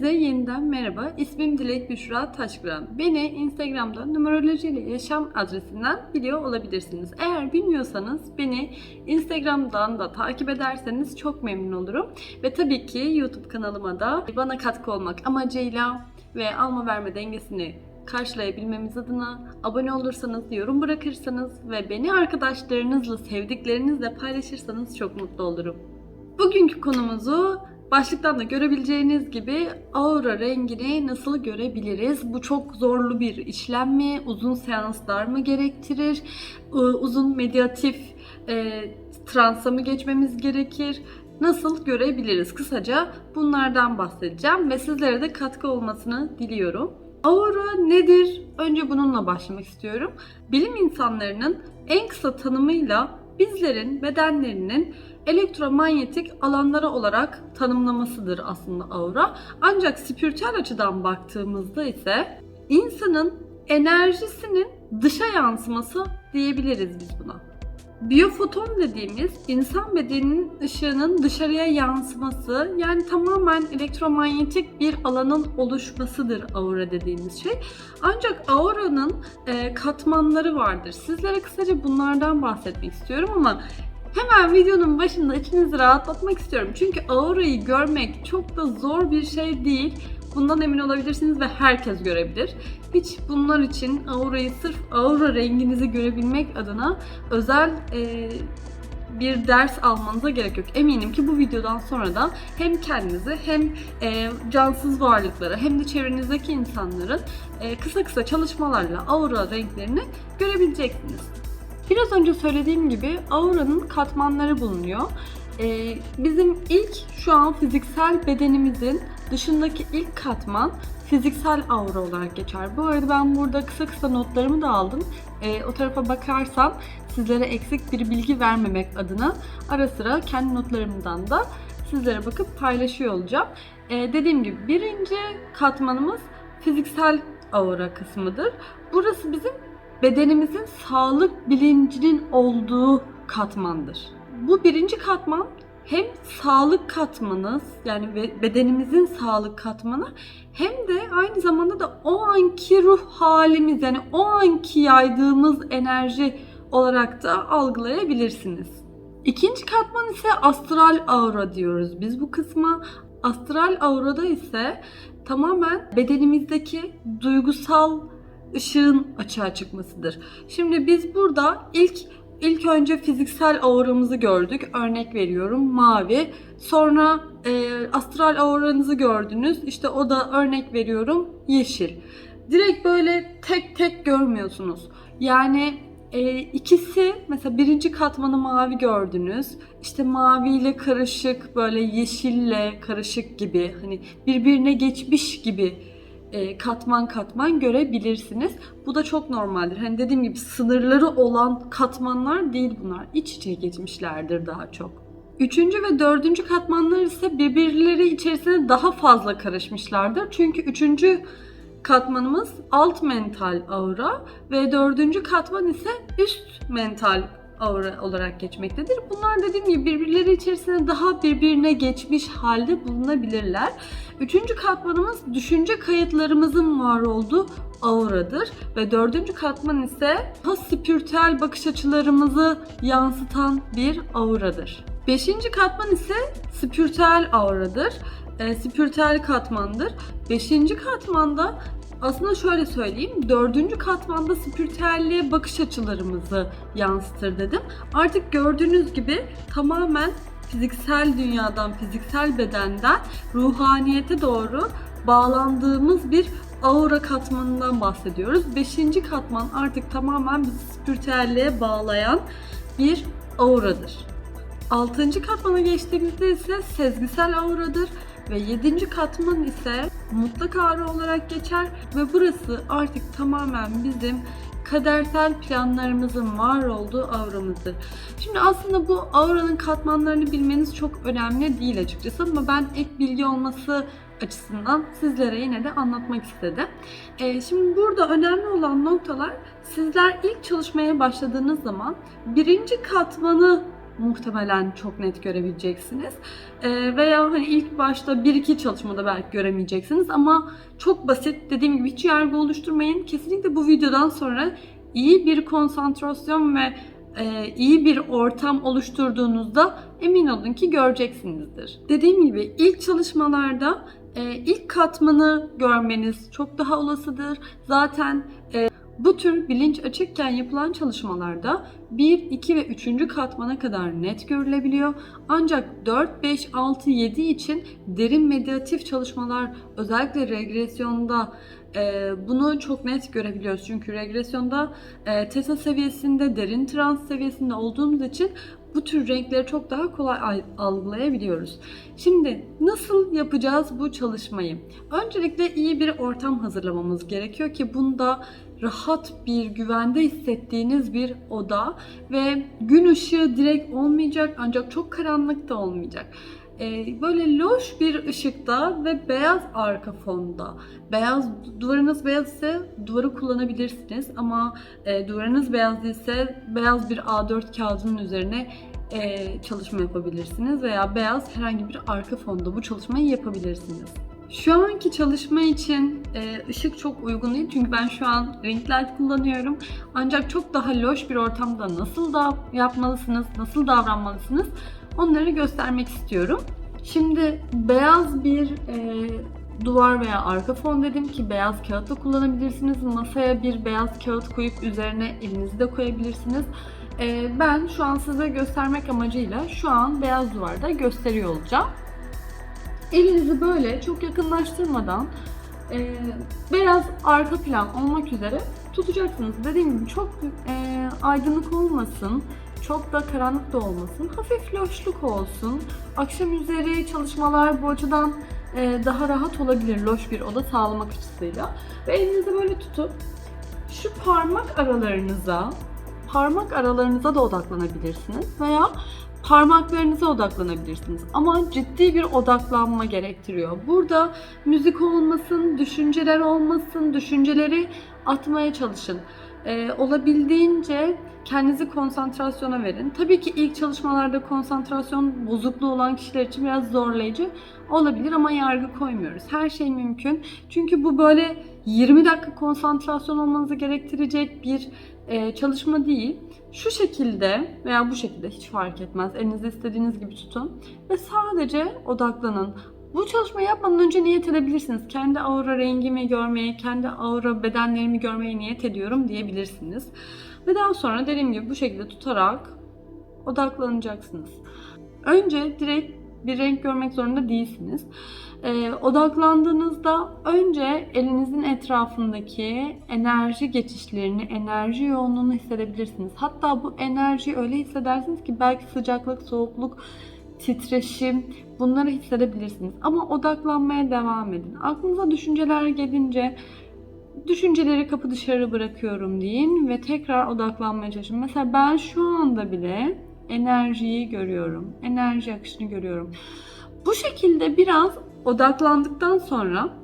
Herkese yeniden merhaba. İsmim Dilek Büşra Taşkıran. Beni Instagram'da numeroloji ile yaşam adresinden biliyor olabilirsiniz. Eğer bilmiyorsanız beni Instagram'dan da takip ederseniz çok memnun olurum. Ve tabii ki YouTube kanalıma da bana katkı olmak amacıyla ve alma verme dengesini karşılayabilmemiz adına abone olursanız, yorum bırakırsanız ve beni arkadaşlarınızla, sevdiklerinizle paylaşırsanız çok mutlu olurum. Bugünkü konumuzu başlıktan da görebileceğiniz gibi aura rengini nasıl görebiliriz? Bu çok zorlu bir işlem mi? Uzun seanslar mı gerektirir? Ee, Uzun medyatif e, transa mı geçmemiz gerekir? Nasıl görebiliriz? Kısaca bunlardan bahsedeceğim ve sizlere de katkı olmasını diliyorum. Aura nedir? Önce bununla başlamak istiyorum. Bilim insanlarının en kısa tanımıyla bizlerin bedenlerinin elektromanyetik alanları olarak tanımlamasıdır aslında aura. Ancak spiritüel açıdan baktığımızda ise insanın enerjisinin dışa yansıması diyebiliriz biz buna. Biyofoton dediğimiz insan bedeninin ışığının dışarıya yansıması yani tamamen elektromanyetik bir alanın oluşmasıdır aura dediğimiz şey. Ancak auranın e, katmanları vardır. Sizlere kısaca bunlardan bahsetmek istiyorum ama Hemen videonun başında içinizi rahatlatmak istiyorum. Çünkü aurayı görmek çok da zor bir şey değil. Bundan emin olabilirsiniz ve herkes görebilir. Hiç bunlar için aurayı sırf aura renginizi görebilmek adına özel e, bir ders almanıza gerek yok. Eminim ki bu videodan sonra da hem kendinizi hem e, cansız varlıkları hem de çevrenizdeki insanların e, kısa kısa çalışmalarla aura renklerini görebileceksiniz. Biraz önce söylediğim gibi auranın katmanları bulunuyor. Ee, bizim ilk şu an fiziksel bedenimizin dışındaki ilk katman fiziksel aura olarak geçer. Bu arada ben burada kısa kısa notlarımı da aldım. Ee, o tarafa bakarsam sizlere eksik bir bilgi vermemek adına ara sıra kendi notlarımdan da sizlere bakıp paylaşıyor olacağım. Ee, dediğim gibi birinci katmanımız fiziksel aura kısmıdır. Burası bizim bedenimizin sağlık bilincinin olduğu katmandır. Bu birinci katman hem sağlık katmanı yani bedenimizin sağlık katmanı hem de aynı zamanda da o anki ruh halimiz yani o anki yaydığımız enerji olarak da algılayabilirsiniz. İkinci katman ise astral aura diyoruz biz bu kısma. Astral aurada ise tamamen bedenimizdeki duygusal ışığın açığa çıkmasıdır. Şimdi biz burada ilk ilk önce fiziksel auramızı gördük. Örnek veriyorum mavi. Sonra e, astral auranızı gördünüz. İşte o da örnek veriyorum yeşil. Direkt böyle tek tek görmüyorsunuz. Yani e, ikisi mesela birinci katmanı mavi gördünüz. İşte maviyle karışık böyle yeşille karışık gibi hani birbirine geçmiş gibi e, katman katman görebilirsiniz. Bu da çok normaldir. Hani dediğim gibi sınırları olan katmanlar değil bunlar. İç içe geçmişlerdir daha çok. Üçüncü ve dördüncü katmanlar ise birbirleri içerisine daha fazla karışmışlardır. Çünkü üçüncü katmanımız alt mental aura ve dördüncü katman ise üst mental olarak geçmektedir. Bunlar dediğim gibi birbirleri içerisinde daha birbirine geçmiş halde bulunabilirler. Üçüncü katmanımız düşünce kayıtlarımızın var olduğu auradır ve dördüncü katman ise daha spiritüel bakış açılarımızı yansıtan bir auradır. Beşinci katman ise spiritüel auradır. E, spiritüel katmandır. Beşinci katmanda aslında şöyle söyleyeyim, dördüncü katmanda spiritüelliğe bakış açılarımızı yansıtır dedim. Artık gördüğünüz gibi tamamen fiziksel dünyadan, fiziksel bedenden ruhaniyete doğru bağlandığımız bir aura katmanından bahsediyoruz. Beşinci katman artık tamamen bizi spiritüelliğe bağlayan bir auradır. Altıncı katmana geçtiğimizde ise sezgisel auradır ve yedinci katman ise mutlak aura olarak geçer ve burası artık tamamen bizim kadersel planlarımızın var olduğu auramızdır. Şimdi aslında bu auranın katmanlarını bilmeniz çok önemli değil açıkçası ama ben ek bilgi olması açısından sizlere yine de anlatmak istedim. Ee, şimdi burada önemli olan noktalar sizler ilk çalışmaya başladığınız zaman birinci katmanı muhtemelen çok net görebileceksiniz. Ee, veya hani ilk başta bir iki çalışmada belki göremeyeceksiniz ama çok basit dediğim gibi hiç yargı oluşturmayın. Kesinlikle bu videodan sonra iyi bir konsantrasyon ve e, iyi bir ortam oluşturduğunuzda emin olun ki göreceksinizdir. Dediğim gibi ilk çalışmalarda e, ilk katmanı görmeniz çok daha olasıdır. Zaten e, bu tür bilinç açıkken yapılan çalışmalarda 1, 2 ve 3. katmana kadar net görülebiliyor. Ancak 4, 5, 6, 7 için derin meditatif çalışmalar özellikle regresyonda e, bunu çok net görebiliyoruz. Çünkü regresyonda e, teta seviyesinde, derin trans seviyesinde olduğumuz için bu tür renkleri çok daha kolay al- algılayabiliyoruz. Şimdi nasıl yapacağız bu çalışmayı? Öncelikle iyi bir ortam hazırlamamız gerekiyor ki bunda rahat bir güvende hissettiğiniz bir oda ve gün ışığı direkt olmayacak ancak çok karanlık da olmayacak. Ee, böyle loş bir ışıkta ve beyaz arka fonda. Beyaz duvarınız beyaz ise duvarı kullanabilirsiniz ama e, duvarınız beyaz değilse beyaz bir A4 kağıdının üzerine e, çalışma yapabilirsiniz veya beyaz herhangi bir arka fonda bu çalışmayı yapabilirsiniz. Şu anki çalışma için e, ışık çok uygun değil çünkü ben şu an ring light kullanıyorum. Ancak çok daha loş bir ortamda nasıl da yapmalısınız, nasıl davranmalısınız onları göstermek istiyorum. Şimdi beyaz bir e, duvar veya arka fon dedim ki beyaz kağıt da kullanabilirsiniz. Masaya bir beyaz kağıt koyup üzerine elinizi de koyabilirsiniz. E, ben şu an size göstermek amacıyla şu an beyaz duvarda gösteriyor olacağım. Elinizi böyle çok yakınlaştırmadan e, beyaz arka plan olmak üzere tutacaksınız. Dediğim gibi çok e, aydınlık olmasın, çok da karanlık da olmasın. Hafif loşluk olsun. Akşam üzeri çalışmalar bu açıdan e, daha rahat olabilir loş bir oda sağlamak açısıyla. Ve elinizi böyle tutup şu parmak aralarınıza parmak aralarınıza da odaklanabilirsiniz veya parmaklarınıza odaklanabilirsiniz. Ama ciddi bir odaklanma gerektiriyor. Burada müzik olmasın, düşünceler olmasın, düşünceleri atmaya çalışın. Ee, olabildiğince kendinizi konsantrasyona verin. Tabii ki ilk çalışmalarda konsantrasyon bozukluğu olan kişiler için biraz zorlayıcı olabilir ama yargı koymuyoruz. Her şey mümkün. Çünkü bu böyle 20 dakika konsantrasyon olmanızı gerektirecek bir e, çalışma değil. Şu şekilde veya bu şekilde hiç fark etmez. Elinizde istediğiniz gibi tutun ve sadece odaklanın. Bu çalışmayı yapmadan önce niyet edebilirsiniz. Kendi aura rengimi görmeye, kendi aura bedenlerimi görmeye niyet ediyorum diyebilirsiniz. Ve daha sonra dediğim gibi bu şekilde tutarak odaklanacaksınız. Önce direkt bir renk görmek zorunda değilsiniz. Ee, odaklandığınızda önce elinizin etrafındaki enerji geçişlerini, enerji yoğunluğunu hissedebilirsiniz. Hatta bu enerjiyi öyle hissedersiniz ki belki sıcaklık, soğukluk, titreşim bunları hissedebilirsiniz. Ama odaklanmaya devam edin. Aklınıza düşünceler gelince düşünceleri kapı dışarı bırakıyorum deyin ve tekrar odaklanmaya çalışın. Mesela ben şu anda bile enerjiyi görüyorum. Enerji akışını görüyorum. Bu şekilde biraz odaklandıktan sonra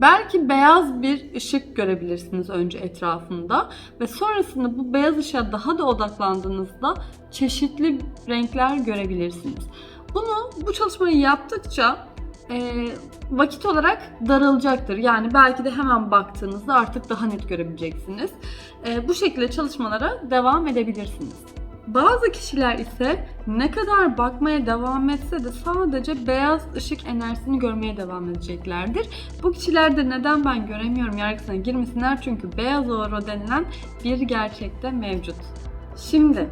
belki beyaz bir ışık görebilirsiniz önce etrafında ve sonrasında bu beyaz ışığa daha da odaklandığınızda çeşitli renkler görebilirsiniz. Bunu bu çalışmayı yaptıkça e, vakit olarak daralacaktır. Yani belki de hemen baktığınızda artık daha net görebileceksiniz. E, bu şekilde çalışmalara devam edebilirsiniz. Bazı kişiler ise ne kadar bakmaya devam etse de sadece beyaz ışık enerjisini görmeye devam edeceklerdir. Bu kişilerde neden ben göremiyorum yargısına girmesinler çünkü beyaz aura denilen bir gerçekte mevcut. Şimdi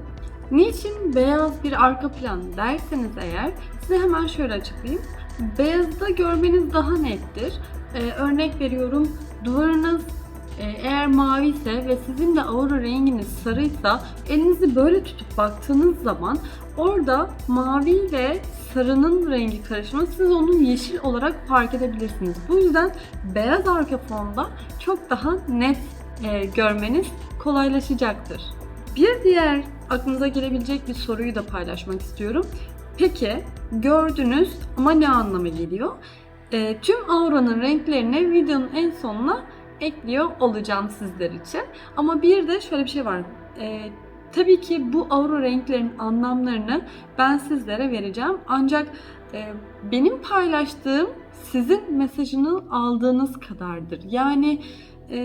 niçin beyaz bir arka plan derseniz eğer size hemen şöyle açıklayayım. Beyazda görmeniz daha nettir. Ee, örnek veriyorum duvarınız eğer mavi ise ve sizin de aura renginiz sarıysa elinizi böyle tutup baktığınız zaman orada mavi ve sarının rengi karışımı siz onu yeşil olarak fark edebilirsiniz. Bu yüzden beyaz arka fonda çok daha net e, görmeniz kolaylaşacaktır. Bir diğer aklınıza gelebilecek bir soruyu da paylaşmak istiyorum. Peki gördünüz ama ne anlama geliyor? E, tüm auranın renklerini videonun en sonuna ekliyor olacağım sizler için. Ama bir de şöyle bir şey var. E, Tabii ki bu aura renklerin anlamlarını ben sizlere vereceğim. Ancak e, benim paylaştığım sizin mesajını aldığınız kadardır. Yani e,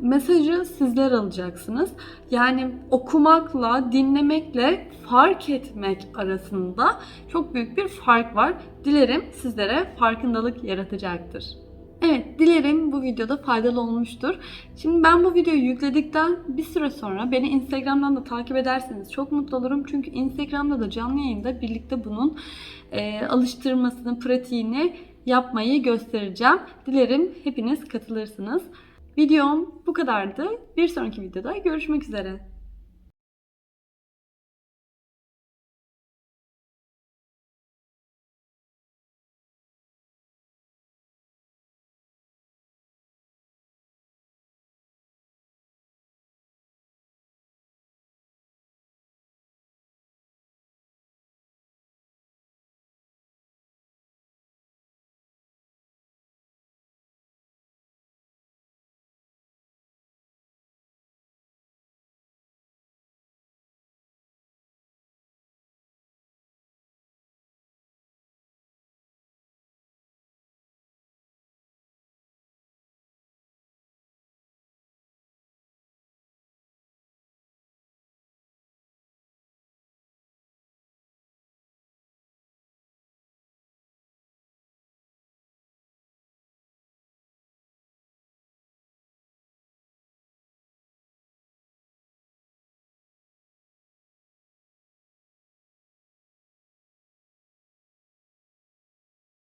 mesajı sizler alacaksınız. Yani okumakla, dinlemekle fark etmek arasında çok büyük bir fark var. Dilerim sizlere farkındalık yaratacaktır. Evet, dilerim bu videoda faydalı olmuştur. Şimdi ben bu videoyu yükledikten bir süre sonra beni Instagram'dan da takip ederseniz çok mutlu olurum. Çünkü Instagram'da da canlı yayında birlikte bunun e, alıştırmasını, pratiğini yapmayı göstereceğim. Dilerim hepiniz katılırsınız. Videom bu kadardı. Bir sonraki videoda görüşmek üzere.